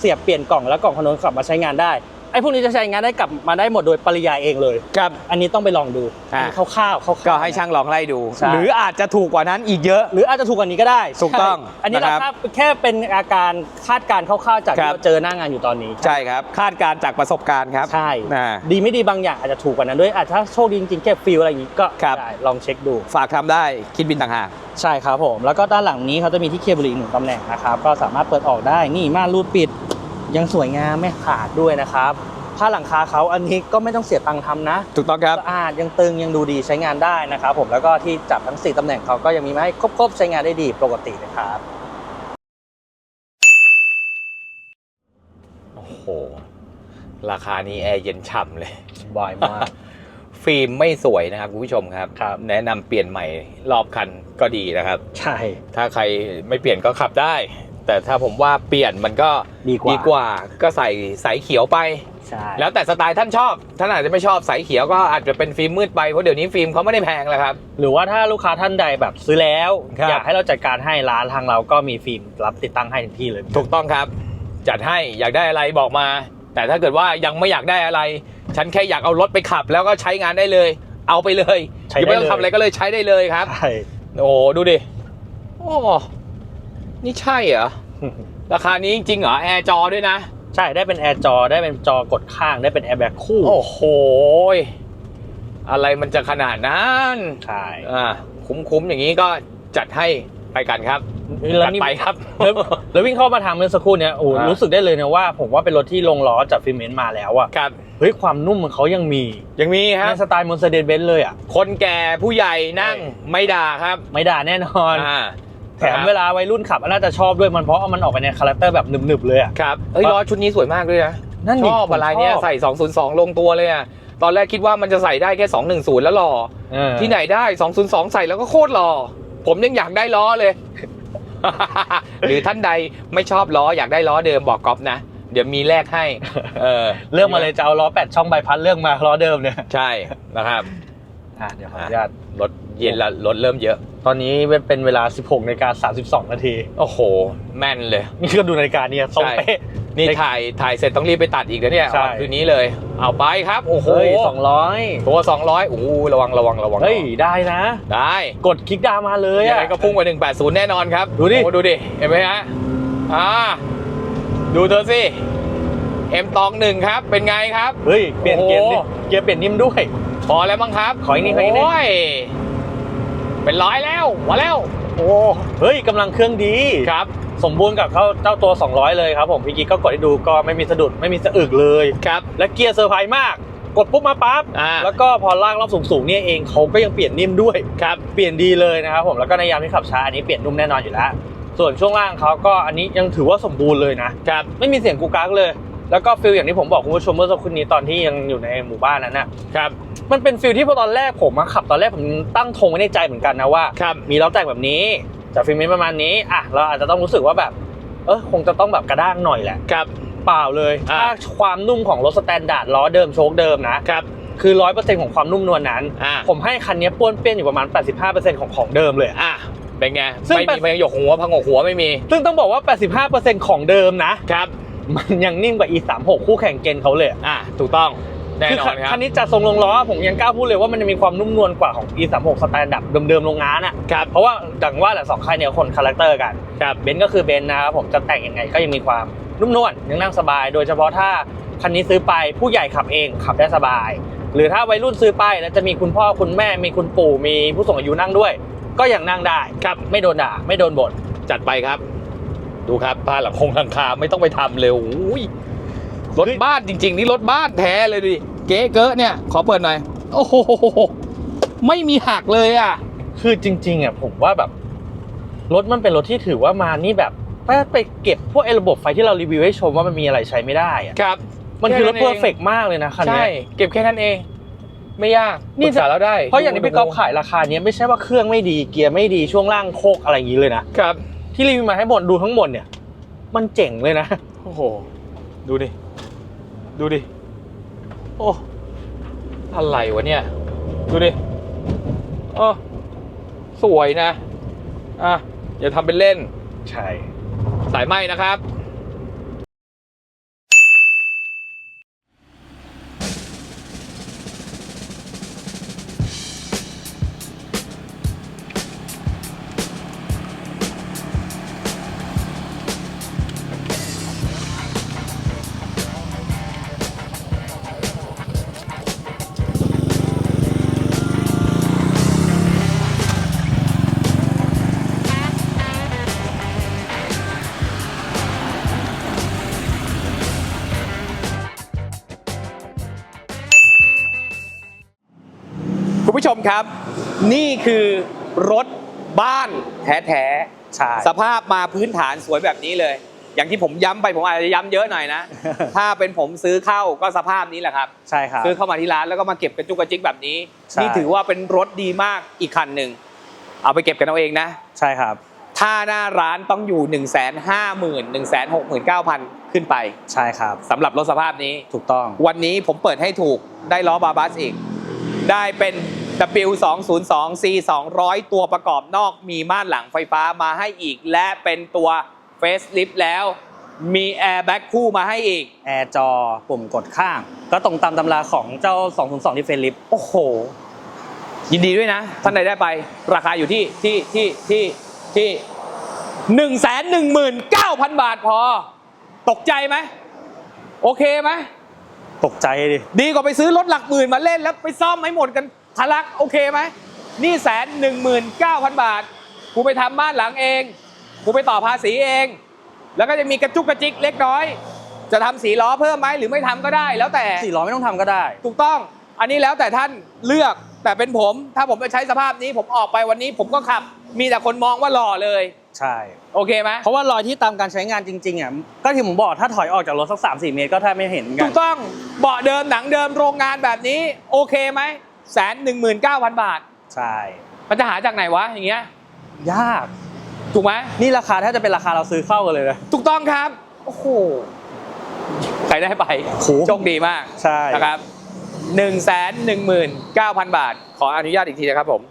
Speaker 2: เสียบเปลี่ยนกล่องแล้วกล่องคอนโทรลกลับมาใช้งานได้ ไอ้พวกนี้จะใช้งานได้กลับมาได้หมดโดยปริยายเองเลย
Speaker 1: ครับ
Speaker 2: อันนี้ต้องไปลองดู
Speaker 1: อะ
Speaker 2: อันนี้คร่าวๆคร่าวๆ
Speaker 1: ก็ให้ช่างลองไล่ดู
Speaker 2: ใช่
Speaker 1: หรืออาจจะถูกกว่านั้นอีกเยอะ
Speaker 2: หรืออาจจะถูกกว่านี้ก็ได้
Speaker 1: ถูกต้อง
Speaker 2: ใช่อันนี้
Speaker 1: นะ
Speaker 2: เรา
Speaker 1: ครับ
Speaker 2: แค่เป็นอาการคาดการณ์คร่าวๆจาก
Speaker 1: ครั
Speaker 2: ที่
Speaker 1: บ
Speaker 2: เราเจอหน้างานอยู่ตอนนี้
Speaker 1: ใช่ครับ คาดการณ์จากประสบการณ์ครับ
Speaker 2: ใช่
Speaker 1: อ่า
Speaker 2: ดีไม่ดีบางอย่างอาจจะถูกกว่านั้นด้วยอาจจะถ้าโชคดีจริงๆแค่ฟิลอะไรอย่างนี้ก็
Speaker 1: ครับ
Speaker 2: ได้ลองเช็คดู
Speaker 1: ฝากทำได้คิดบินต่างหาก
Speaker 2: ใช่ครับผม แล้วก็ด้านหลังนี้เขาจะมีที่เคเบิลอีกหนึ่งตำแหน่งนะครับ ก็สามารถเปิดออกได้ นี่ม่านรูดปิด ยังสวยงามไม่ขาดด้วยนะครับผ้าหลังคาเขาอันนี้ก็ไม่ต้องเสียตังค์ทำนะ
Speaker 1: ถูกต้องครับ
Speaker 2: สะอาดยังตึงยังดูดีใช้งานได้นะครับผมแล้วก็ที่จับทั้ง 4ตำแหน่งเขาก็ยังมีมาให้ครบๆใช้งานได้ดีปกตินะครับ
Speaker 1: โอ้โห ราคานี้แอร์เย็นฉ่ำเลย
Speaker 2: สบายมาก
Speaker 1: ฟิล์มไม่สวยนะครับคุณผู้ชมครับ
Speaker 2: ครับ
Speaker 1: แนะนำเปลี่ยนใหม่รอบคันก็ดีนะครับ
Speaker 2: ใช่
Speaker 1: ถ้าใครไม่เปลี่ยนก็ขับได้ แต่ถ้าผมว่าเปลี่ยนมันก็
Speaker 2: ดีกว่า
Speaker 1: กว่า ก็ใส่สายเขียวไป
Speaker 2: ใช่
Speaker 1: แล้วแต่สไตล์ท่านชอบ ท่านอาจจะไม่ชอบสายเขียวก็อาจจะเป็นฟิล์มมืดไป เพราะเดี๋ยวนี้ฟิล์มเขาไม่ได้แพงแล้วครับ
Speaker 2: หรือว่าถ้าลูกค้าท่านใดแบบซื้อแล้ว
Speaker 1: ครับ
Speaker 2: อยากให้เราจัดการให้ร้านทางเราก็มีฟิล์มรับติดตั้งให้ถึงที่เลย
Speaker 1: ถูกต้องครับ จัดให้อยากได้อะไรบอกมา แต่ถ้าเกิดว่ายังไม่อยากได้อะไร ฉันแค่อยากเอารถไปขับ แล้วก็ใช้งานได้เลย เอาไปเลย
Speaker 2: ใช้
Speaker 1: อย่า
Speaker 2: ได้
Speaker 1: ไม่ต้อง
Speaker 2: เลย
Speaker 1: ทำอะไรก็เลยใช้ได้เลยครับ
Speaker 2: ใช่
Speaker 1: โอ้ดูดิโอ้ นี่ใช่เหรอ ราคานี้จริงๆเหรอ แอร์จอด้วยนะ
Speaker 2: ใช่ได้เป็นแอร์จอได้เป็นจอกดข้างได้เป็นแอร์แบ็คคู่
Speaker 1: โอ้โห อะไรมันจะขนาดนั้น
Speaker 2: ใช่
Speaker 1: อ่าคุ้มๆอย่างนี้ก็จัดให้ไปกันครับ
Speaker 2: แล้ว
Speaker 1: จัด
Speaker 2: นี่
Speaker 1: ไปครับ
Speaker 2: แล้วแล้ววิ่งเข้ามาทางเมื่อสักครู่เนี่ยโอ้โห
Speaker 1: อ่ารู้
Speaker 2: รู้สึกได้เลยนะว่า ผมว่าเป็นรถที่ลงล้อจากฟิเมนต์มาแล้วอะ
Speaker 1: ครับ
Speaker 2: เฮ้ยความนุ่มมันเขายังมี
Speaker 1: ยังมีค
Speaker 2: ใน
Speaker 1: รับ
Speaker 2: สไตล์ม r เ e เด s เบนซ์เลยอะ
Speaker 1: คนแก่ผู้ใหญ่นั่ง
Speaker 2: ใช่
Speaker 1: ไม่ด่าครับ
Speaker 2: ไม่ด่าแน่นอน
Speaker 1: อ่า
Speaker 2: แถมเวลาวัยรุ่นขับน่าจะชอบด้วยมันเพราะว่ามันออกไปในคาแรคเตอร์แบบหนึบๆเลยอะ
Speaker 1: ครับเอ้ยล้อชุดนี้สวยมากด้วยนะ
Speaker 2: นั่น
Speaker 1: ช
Speaker 2: ดิ
Speaker 1: อบ
Speaker 2: ผม
Speaker 1: อะไรเนี่ย
Speaker 2: ชอบ
Speaker 1: ใส่ 202 ลงตัวเลยอะตอนแรกคิดว่ามันจะใส่ได้แค่ 210 แล้วหล่อ
Speaker 2: เออ
Speaker 1: ที่ไหนได้ 202 ใส่แล้วก็โคตรหล่อผมยังอยากได้ล้อเลย หรือท่านใดไม่ชอบล้ออยากได้ล้อเดิมบอกก๊อฟนะ เดี๋ยวมีแลกให้เออ
Speaker 2: เรื่องมาเลยจะเอาล้อแปดช่องใบพัดเรื่องมาล้อเดิมเนี่ย
Speaker 1: ใช่นะครับ
Speaker 2: อะเดี๋ยวขออนุญาต
Speaker 1: รถเย็นละรถเริ่มเยอะ
Speaker 2: ตอนนี้เป็นเวลา 16นาฬิกา32 นาที
Speaker 1: โอ้โห แม่นเลย
Speaker 2: นี่ก็ดูนาฬิกาเนี่ยตรง
Speaker 1: ใช่
Speaker 2: เป๊ะ
Speaker 1: นี่ถ่ายถ่ายเสร็จต้องรีบไปตัดอีกนะเนี่ย
Speaker 2: ใช่
Speaker 1: วันคืนนี้เลย เอาไปครับ โอ้โห
Speaker 2: เฮ้ยสองร้อย
Speaker 1: ตัว200โอ้โหระวังระวังระวัง
Speaker 2: เฮ้ย ได้นะ
Speaker 1: ได้
Speaker 2: กดคลิกดาวน์มาเลย
Speaker 1: ยัง
Speaker 2: อะ
Speaker 1: ไงก็พุ่งกว่า180แน่นอนครับ
Speaker 2: ดูดิ
Speaker 1: โอ้ดูดิ เห็นไหมฮะ อ่า ดูเธอสิเอ็มตองหนึ่งครับ เป็นไงครับ
Speaker 2: เฮ้ย เปลี่ยน
Speaker 1: โอ้โห
Speaker 2: เกียร์ดิเกียร์เปลี่ยนนิ่มด้วย
Speaker 1: พอแล้วมั้งครับ
Speaker 2: ขออีกนิดขออีกนิด
Speaker 1: โอ้ย เป็นร้อยแล้วมาแล้ว
Speaker 2: โอ้เฮ้ยกำลังเครื่องดี
Speaker 1: ครับ
Speaker 2: สมบูรณ์กับเขาเจ้าตัว 200 เลยครับผมพี่กิ๊กก็กดให้ดูก็ไม่มีสะดุดไม่มีสะอึกเลย
Speaker 1: ครับ
Speaker 2: และเกียร์เซอร์ไพรส์มากกดปุ๊บมาปั๊บ
Speaker 1: อ่า
Speaker 2: แล้วก็พอลากรอบสูงๆเนี่ยเองเขาก็ยังเปลี่ยนนิ่มด้วย
Speaker 1: ครับ
Speaker 2: เปลี่ยนดีเลยนะครับผม แล้วก็ในยามที่ขับช้าอันนี้เปลี่ยนนุ่มแน่นอนอยู่แล้ว ส่วนช่วงล่างเขาก็อันนี้ยังถือว่าสมบูรณ์เลยนะ
Speaker 1: ครับ
Speaker 2: ไม่มีเสียงกูกักเลย แล้วก็ฟิลอย่างที่ผมบอกคุณผู้ชมเมื่อสักครู่นี้ตอนที่ยังอยู่ในหมู่บ้านนั้นน่ะ
Speaker 1: ครับ
Speaker 2: มันเป็นฟิลที่พอตอนแรกผมมาขับตอนแรกผมตั้งธงไว้ในใจเหมือนกันนะว่า
Speaker 1: ครับ
Speaker 2: มีล้อแต่งแบบนี้จากฟิล์มประมาณนี้อะเราอาจจะต้องรู้สึกว่าแบบเออคงจะต้องแบบกระด้างหน่อยแหละ
Speaker 1: ครับ
Speaker 2: เปล่าเลย
Speaker 1: อ่า
Speaker 2: ถ้าความนุ่มของรถสแตนดาร์ดล้อเดิมโชคเดิมนะครับคือร้อยเปอร์เซ็นต์ของความนุ่มนวลนั้น
Speaker 1: อ่า
Speaker 2: ผมให้คันนี้ป้วนเปี้ยนอยู่ประมาณ 85%ของของเดิมเลย
Speaker 1: อะเป็นไง
Speaker 2: ซึ่ง
Speaker 1: ไม่
Speaker 2: เป็
Speaker 1: มี
Speaker 2: น
Speaker 1: พยกหัวพังกหัวไม่มี
Speaker 2: ซึ่งต้องบอกว่า 85%ของเดิมนะ
Speaker 1: ครับ
Speaker 2: มันยังนิ่มกว่า E36 คู่แข่งเกณฑ์เขาเลย
Speaker 1: อะถูกต้อง แน่
Speaker 2: คื
Speaker 1: นอนครับ
Speaker 2: คันนี้จัดทรงลงล้อผมยังกล้าพูดเลยว่ามันจะมีความนุ่มนวลกว่าของ E36 สแตนดาร์ดเดิมๆโรงงานอะ
Speaker 1: ครับ
Speaker 2: เพราะว่าดังว่าแหละสองคันเนี่ยคนคาแรคเตอร์กัน
Speaker 1: ครับ
Speaker 2: เบนซ์ก็คือเบนซ์นะครับผมจะแต่งยังไงก็ยังมีความนุ่มนวลยังนั่งสบาย โดยเฉพาะถ้าคันนี้ซื้อไปผู้ใหญ่ขับเองขับได้สบาย หรือถ้าวัยรุ่นซื้อไปแล้วจะมีคุณพ่อคุณแม่มีคุณปู่มีผู้สูงอายุนั่งด้วย ก็ยังนั่งได้ครับไม่โดนด่าไม่โดนบ่น
Speaker 1: จัดไปครับ ดูครับผ้าหลังคงหลังคาไม่ต้องไปทำเลยโอ้ย รถบ้านจริง ๆ นี่รถบ้านแท้เลยดิเก๊เก๊ะเนี่ย ขอเปิดหน่อย โอ้โหไม่มีหักเลยอะ
Speaker 2: คือจริง ๆอะผมว่าแบบ รถมันเป็นรถที่ถือว่ามานี่แบบไปไปเก็บพวกไอ้ระบบไฟที่เรารีวิวให้ชมว่ามันมีอะไรใช้ไม่ได้อะ
Speaker 1: ครับ
Speaker 2: มันคือรถ
Speaker 1: แค่
Speaker 2: เพ
Speaker 1: นั้
Speaker 2: อน
Speaker 1: เอง
Speaker 2: ร์เฟกมากเลยนะคัน
Speaker 1: ใช่
Speaker 2: เนี้ย
Speaker 1: เก็บแค่นั้นเอง ไม่ยาก
Speaker 2: นี่
Speaker 1: ปรึกษาแล้วได้
Speaker 2: เพราะอย่างที่พี่ก๊อฟขายราคาเนี้ยไม่ใช่ว่าเครื่องไม่ดีเกียร์ไม่ดีช่วงล่างโคกอะไรอย่างนี้เลยนะครับ ที่รีวิวมาให้หมดดูทั้งหมดเนี่ย มันเจ๋งเลยนะ
Speaker 1: โอ้โหดูดิ ดูดิ โอ้ อะไรวะเนี่ย ดูดิโอ้สวยนะ อะ อย่าทำเป็นเล่น
Speaker 2: ใช่
Speaker 1: สายไหมนะครับ คุณผู้ชมครับ นี่คือรถบ้านแท้ๆ
Speaker 2: ใช่
Speaker 1: สภาพมาพื้นฐานสวยแบบนี้เลย อย่างที่ผมย้ำไปผมอาจจะย้ำเยอะหน่อยนะ ถ้าเป็นผมซื้อเข้าก็สภาพนี้แหละครับ
Speaker 2: ใช่ครับ
Speaker 1: ซื้อเข้ามาที่ร้านแล้วก็มาเก็บกระจุกกระจิกแบบนี้
Speaker 2: ใช่
Speaker 1: นี่ถือว่าเป็นรถดีมากอีกคันหนึ่ง เอาไปเก็บกันเอาเองนะ
Speaker 2: ใช่ครับ
Speaker 1: ถ้าหน้าร้านต้องอยู่ 1 5 0 0 0 0 1 6 9 0 0 0 ขึ้นไป
Speaker 2: ใช่ครับ
Speaker 1: สำหรับรถสภาพนี้
Speaker 2: ถูกต้อง
Speaker 1: วันนี้ผมเปิดให้ถูกได้ล้อบาบัสอีก ได้เป็น W202 C 200 ตัวประกอบนอกมีม่านหลังไฟฟ้ามาให้อีก และเป็นตัวเฟสลิฟแล้ว มีแอร์แบ็กคู่มาให้อีก
Speaker 2: แอร์จอปุ่มกดข้าง ก็ตรงตามตำราของเจ้า 202 ที่เฟลิป
Speaker 1: โอ้โห ยินดีด้วยนะ ท่านใดได้ไป ราคาอยู่ที่ที่ที่ที่ที่หนึ่งแสนหนึ่งหมื่นเก้าพันบาทพอ ตกใจไหม โอเคไหม
Speaker 2: ตกใจดิ
Speaker 1: ดีกว่าไปซื้อรถหลักหมื่นมาเล่นแล้วไปซ่อมให้หมดกัน ทะลักโอเคไหมนี่แสนหนึ่งหมื่นเก้าพันบาทกูไปทำบ้านหลังเองกูไปต่อภาษีเอง แล้วก็จะมีกระจุกกระจิกเล็กน้อย จะทำสีล้อเพิ่มไหมหรือไม่ทำก็ได้ แล้วแต่
Speaker 2: สี่ล้อไม่ต้องทำก็ได้
Speaker 1: ถูกต้องอันนี้แล้วแต่ท่านเลือกแต่เป็นผม ถ้าผมไปใช้สภาพนี้ผมออกไปวันนี้ผมก็ขับ มีแต่คนมองว่าหล่อเลย
Speaker 2: ใช่
Speaker 1: โอเคไหม
Speaker 2: เพราะว่ารอยที่ตามการใช้งานจริงๆอะก็ที่ผมบอกถ้าถอยออกจากรถสัก3-4เมตรก็แทบไม่เห็นกั
Speaker 1: ถู
Speaker 2: น
Speaker 1: กต้องเบาะเดิมหนังเดิมโรงงานแบบนี้โอเคไหม แสนหนึ่งหมื่นเก้าพันบาท
Speaker 2: ใช่
Speaker 1: มันจะหาจากไหนวะอย่างเงี้ย
Speaker 2: ยาก
Speaker 1: ถูกไหม
Speaker 2: นี่ราคาถ้าจะเป็นราคาเราซื้อเข้ากันเลยนะ
Speaker 1: ถูกต้องครับ โอ้โห ใครได้ไป
Speaker 2: โห
Speaker 1: โชคดีมาก
Speaker 2: ใช่
Speaker 1: นะครับหนึ่งแสนหนึ่งหมื่นเก้าพันบาท ขออนุญาตอีกทีนะครับผม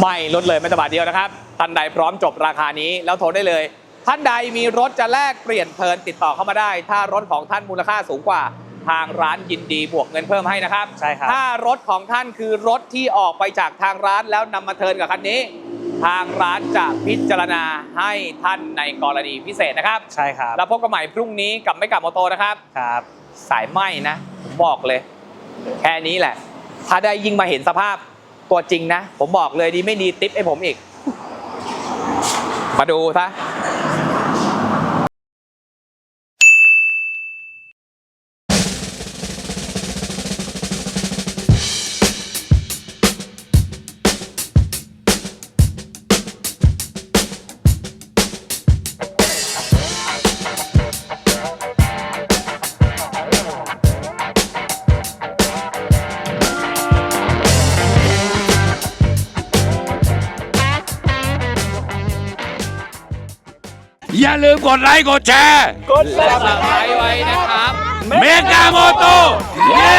Speaker 1: ไม่ลดเลยแม้แต่บาทเดียวนะครับ ท่านใดพร้อมจบราคานี้แล้วโทรได้เลย ท่านใดมีรถจะแลกเปลี่ยนเพลินติดต่อเข้ามาได้ ถ้ารถของท่านมูลค่าสูงกว่า ทางร้านยินดีบวกเงินเพิ่มให้นะครับ
Speaker 2: ใช่ครับ
Speaker 1: ถ้ารถของท่านคือรถที่ออกไปจากทางร้านแล้วนำมาเทิร์นกับคันนี้ ทางร้านจะพิจารณาให้ท่านในกรณีพิเศษนะครับ
Speaker 2: ใช่ครับ
Speaker 1: แล้วพบกันใหม่พรุ่งนี้กับไม่กับมอโตนะครับ
Speaker 2: ครับ
Speaker 1: สายไหมนะผมบอกเลย แค่นี้แหละ ถ้าได้ยิ่งมาเห็นสภาพตัวจริงนะ ผมบอกเลยดีไม่ดีติปให้ผมอีก มาดูซะ
Speaker 3: กดไลค์กดแชร์
Speaker 1: กดซับสไครต์ไว้นะครับ
Speaker 3: เมกาโมโตเย้